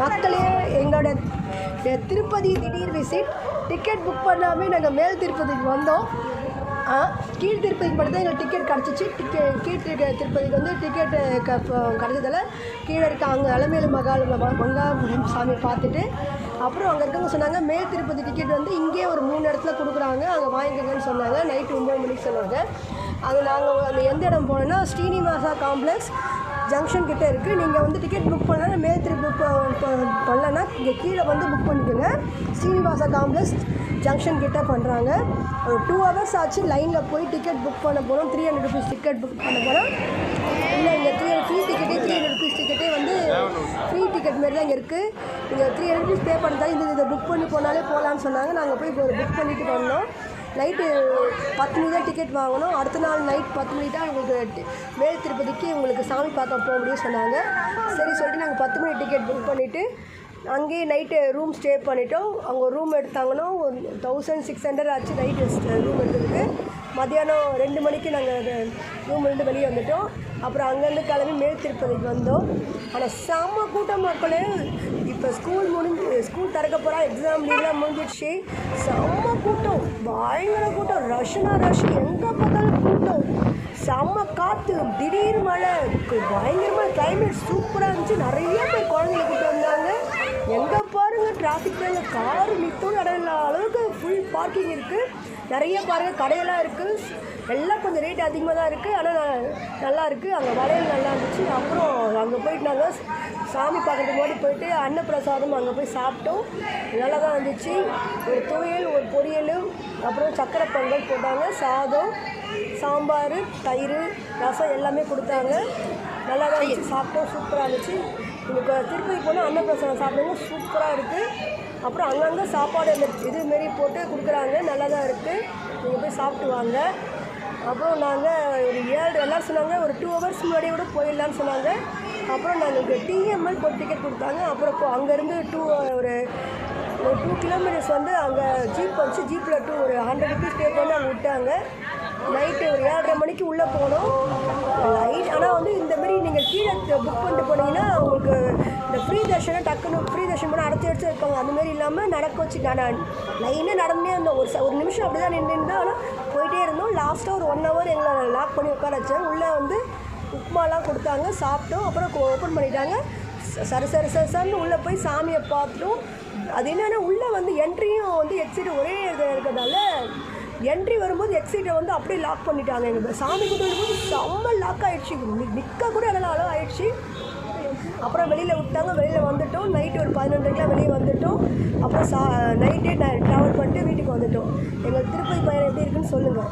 மக்களே எங்களோட திருப்பதி திடீர் விசிட் டிக்கெட் புக் பண்ணாமல் நாங்கள் மேல் திருப்பதிக்கு வந்தோம். கீழ் திருப்பதிக்கு மட்டும் தான் எங்களுக்கு டிக்கெட் கிடச்சிச்சு. டிக்கெட் கீழ் திருப்பதிக்கு வந்து டிக்கெட் க கிடச்சதால கீழே இருக்க அங்கே அலமேலு மகால் ம- மங்காபுரம் சாமி பார்த்துட்டு அப்புறம் அங்கே இருக்கவங்க சொன்னாங்க மேல் திருப்பதி டிக்கெட் வந்து இங்கேயே ஒரு மூணு இடத்துல கொடுக்குறாங்க. அங்கே வாங்கிக்கோங்கன்னு சொன்னாங்க. நைட்டு ஒம்பது மணிக்கு சொன்னாங்க. அது நாங்கள் அந்த எந்த இடம் போனோன்னா ஸ்ரீனிவாசா காம்ப்ளெக்ஸ் ஜங்ஷன் கிட்டே இருக்குது நீங்கள் வந்து டிக்கெட் புக் பண்ணால் மேல் திருப்பி புக் பண்ணலன்னா இங்கே கீழே வந்து புக் பண்ணிக்கோங்க. ஸ்ரீனிவாசா காம்ப்ளெக்ஸ் ஜங்ஷன் கிட்டே பண்ணுறாங்க ஒரு டூ ஹவர்ஸ் ஆச்சு லைனில் போய் டிக்கெட் புக் பண்ண போகிறோம் three hundred rupees ticket book பண்ண போகிறோம் இல்லை இங்கே த்ரீ ஃப்ரீ டிக்கெட்டே த்ரீ ஹண்ட்ரட் ருபீஸ் டிக்கெட்டே வந்து ஃப்ரீ டிக்கெட் மாரி தான் இங்கே இருக்குது நீங்கள் த்ரீ ஹண்ட்ரட் ருபீஸ் பே பண்ணுறதா இந்த இதை புக் பண்ணி போனாலே போகலான்னு சொன்னாங்க. நாங்கள் போய் புக் பண்ணிட்டு வந்தோம். நைட்டு பத்து மணி தான் டிக்கெட் வாங்கணும் அடுத்த நாள் நைட் பத்து மணி தான் உங்களுக்கு மேல் திருப்பதிக்கு உங்களுக்கு சாமி பார்க்க போக முடியும்னு சொன்னாங்க. சரி சொல்லிட்டு நாங்கள் பத்து மணி டிக்கெட் புக் பண்ணிவிட்டு அங்கேயே நைட்டு ரூம் ஸ்டே பண்ணிட்டோம். அங்கே ரூம் எடுத்தாங்கன்னா ஒரு தௌசண்ட் சிக்ஸ் ஹண்ட்ரட் ஆச்சு நைட்டு ரூம் எடுத்ததுக்கு மத்தியானம் ரெண்டு மணிக்கு நாங்கள் ரூம்லேருந்து வெளியே வந்துட்டோம். அப்புறம் அங்கேருந்து கிளம்பி மேல் திருப்பதிக்கு வந்தோம். ஆனால் செம்ம கூட்டம் மக்களே. இப்போ ஸ்கூல் முடிஞ்சு ஸ்கூல் திறக்க போகிறா எக்ஸாம் லீவ்லாம் முடிஞ்சிடுச்சு. செம்ம கூட்டம். பயங்கர கூட்டம். ரஷ்னா ரஷ் எங்கே பார்த்தாலும் கூட்டம். செம்ம காற்று திடீர் மழை. பயங்கரமாக கிளைமேட் சூப்பராக இருந்துச்சு. நிறைய பேர் குழந்தைங்க கூட்டம் எங்கே பாருங்க டிராஃபிக் மேலே கார் நிற்கும் நடந்த அளவுக்கு ஃபுல் பார்க்கிங் இருக்குது நிறைய பாருங்க கடையெல்லாம் இருக்குது எல்லாம் கொஞ்சம் ரேட் அதிகமாக தான் இருக்குது ஆனால் நல்லா இருக்குது அங்கே வளையல் நல்லா இருந்துச்சு. அப்புறம் அங்கே போயிட்டு நாங்கள் சாமி பார்க்குறது மாதிரி போயிட்டு அன்னப்பிரசாதம் அங்கே போய் சாப்பிட்டோம். நல்லா தான் இருந்துச்சு. ஒரு துவையல் ஒரு பொரியல் அப்புறம் சக்கரை பொங்கல் போட்டாங்க. சாதம் சாம்பார் தயிர் ரசம் எல்லாமே கொடுத்தாங்க. நல்லா தான் இருந்துச்சு சாப்பிட்டோம் சூப்பராக இருந்துச்சு. உங்களுக்கு திருப்பதி போனால் அன்னப்பிரசனம் சாப்பிடுங்க. சூப்பராக இருக்குது அப்புறம் அங்கங்கே சாப்பாடு இந்த இது மாரி போட்டு கொடுக்குறாங்க. நல்லா தான் இருக்குது நீங்கள் போய் சாப்பிட்டு வாங்க. அப்புறம் நாங்கள் ஒரு ஏழு எல்லாம் சொன்னாங்க ஒரு டூ ஹவர்ஸ் முன்னாடியே கூட போயிடலான்னு சொன்னாங்க. அப்புறம் நாங்கள் டிஎம்எல் போட்டு டிக்கெட் கொடுத்தாங்க. அப்புறம் இப்போ அங்கேருந்து டூ ஒரு ஒரு டூ கிலோமீட்டர்ஸ் வந்து அங்கே ஜீப் வந்துச்சு. ஜீப்பில் டூ ஒரு ஹண்ட்ரட் ருபீஸ் பே பண்ணி அங்கே விட்டாங்க. நைட்டு ஒரு ஏழரை மணிக்கு உள்ளே போனோம். லைட் ஆனால் வந்து இந்த புக் பண்ணிட்டு போனீங்கன்னா உங்களுக்கு இந்த ஃப்ரீ தர்ஷனம் டக்குன்னு ஃப்ரீ தர்ஷன் பண்ண அடைச்சி அடைச்சி இருப்பாங்க. அந்த மாதிரி இல்லாமல் நடக்க வச்சு நான் லைனே நடந்தே இருந்தோம் ஒரு ச- ஒரு நிமிஷம் அப்படி தான் நின்று ஆனால் போயிட்டே இருந்தோம். லாஸ்ட்டாக ஒரு ஒன் ஹவர் எங்களை லாக் பண்ணி உட்கார வச்சாங்க. உள்ளே வந்து உப்புமாலாம் கொடுத்தாங்க. சாப்பிட்டோம். அப்புறம் ஓப்பன் பண்ணிட்டாங்க. சரி சர சர சரின்னு உள்ளே போய் சாமியை பார்த்துட்டோம். அது என்னென்னா உள்ளே வந்து என்ட்ரியும் வந்து எக்ஸிட் ஒரே இது இருக்கிறதால என்ட்ரி வரும்போது எக்ஸிட்டை வந்து அப்படியே லாக் பண்ணிட்டாங்க எங்கள் சாமி கூட்டு செம்ம லாக் ஆகிடுச்சு நிற்க கூட என்னால் அளவு ஆயிடுச்சு. அப்புறம் வெளியில் விட்டாங்க. வெளியில் வந்துட்டோம். நைட்டு ஒரு பதினொன்றரைக்கெலாம் வெளியே வந்துட்டோம். அப்புறம் சா நைட்டே ட்ராவல் பண்ணிட்டு வீட்டுக்கு வந்துட்டோம். எங்கள் திருப்பதி பயணம் எப்படி இருக்குன்னு சொல்லுங்கள்